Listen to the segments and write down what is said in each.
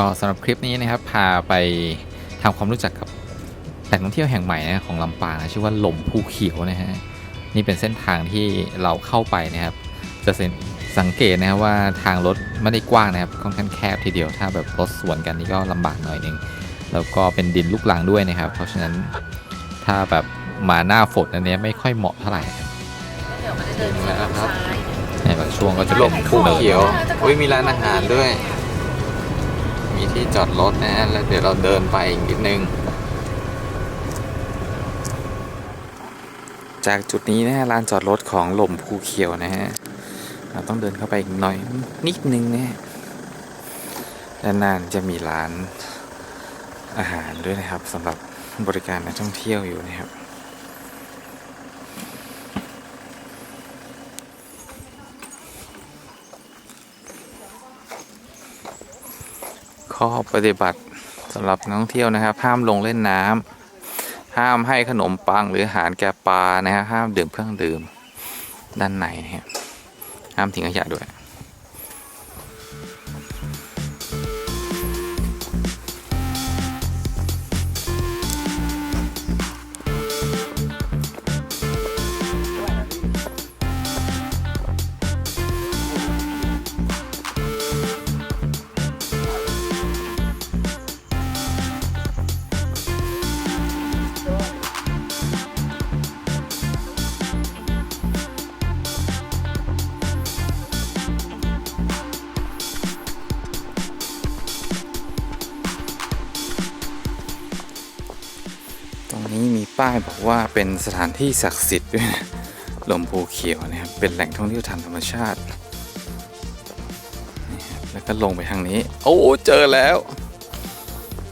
ก็สำหรับคลิปนี้นะครับพาไปทำความรู้จักกับแหล่งท่องเที่ยวแห่งใหม่นะของลำปางนะชื่อว่าหล่มภูเขียวนะฮะนี่เป็นเส้นทางที่เราเข้าไปนะครับ จะสังสังเกตนะครับว่าทางรถไม่ได้กว้างนะครับค่อนข้างแคบทีเดียวถ้าแบบรถสวนกันนี่ก็ลำบากหน่อยหนึงแล้วก็เป็นดินลูกลังด้วยนะครับ เพราะฉะนั้นถ้าแบบมาหน้าฝนอันเนี้ยไม่ค่อยเหมาะเท่าไหร่ครับเดี๋ยวมันจะเดินแล้วครับซ้ายในบางช่วงก็จะหลเป็นบภูเขียวเนินอุ้ยมีร้านอาหารด้วย มีที่จอดรถนะฮะแล้วเดี๋ยวเราเดินไปอีกนิดนึง จากจุดนี้นะฮะลานจอดรถของหล่มภูเขียวนะฮะเราต้องเดินเข้าไปอีกหน่อยนิดนึงนะฮะด้านหน้าจะมีร้านอาหารด้วยนะครับสำหรับบริการนักท่องเที่ยวอยู่นะครับ ข้อปฏิบัติสำหรับนักท่องเที่ยวนะครับ ห้ามลงเล่นน้ำห้ามให้ขนมปังหรืออาหารแก่ปลานะฮะห้ามดื่มเครื่องดื่มด้านในนะฮะห้ามทิ้งขยะด้วย นี้มีป้ายบอกว่าเป็นสถานที่ศักดิ์สิทธิ์ด้วยนะลมภูเขียวนะครับ เป็นแหล่งท่องเที่ยวทางธรรมชาติ แล้วก็ลงไปทางนี้ โอ้เจอแล้ว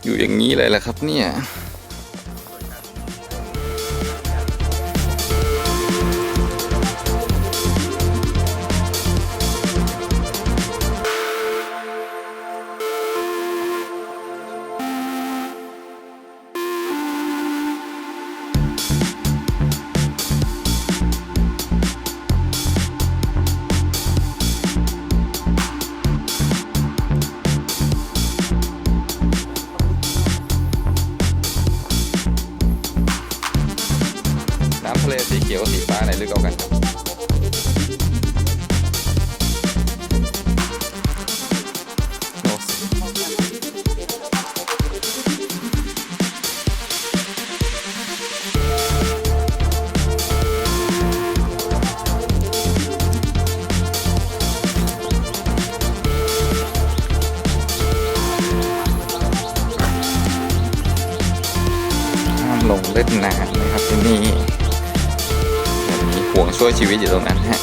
อยู่อย่างนี้เลยแหละครับเนี่ย เลสีเขียวกับสีฟ้าไหนลึกเอากันโอ้ห้ามลงเล่นน้ำนะครับที่นี่ ห่วงช่วยชีวิตอยู่ตรงนั้นฮะ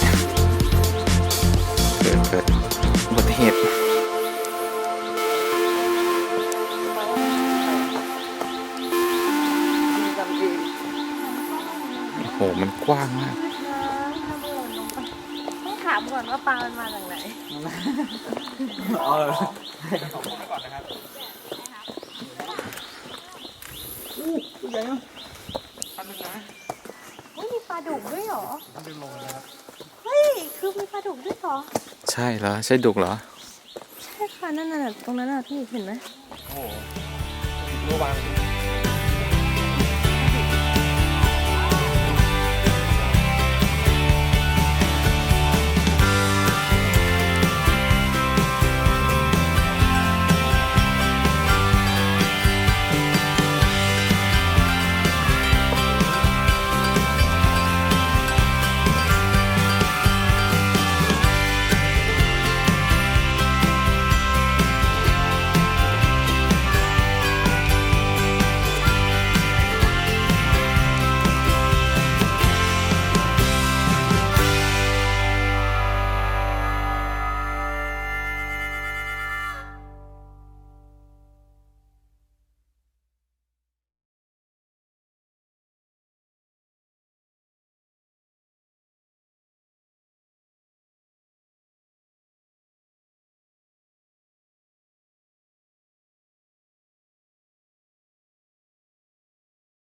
เกิดเกิดอุบัติเหตุโอ้โหมันกว้างมาก ต้องถามก่อนว่าปลามันมาจากไหนเฮ้ยมีป ลาดุกด้วยเหรอเฮ้ย คือมีปลาดุกด้วยเหรอ ใช่เหรอ ใช่ดุกเหรอ ใช่ค่ะ นั่นน่ะ ตรงนั้นน่ะพี่เห็นไหมเมื่อวาน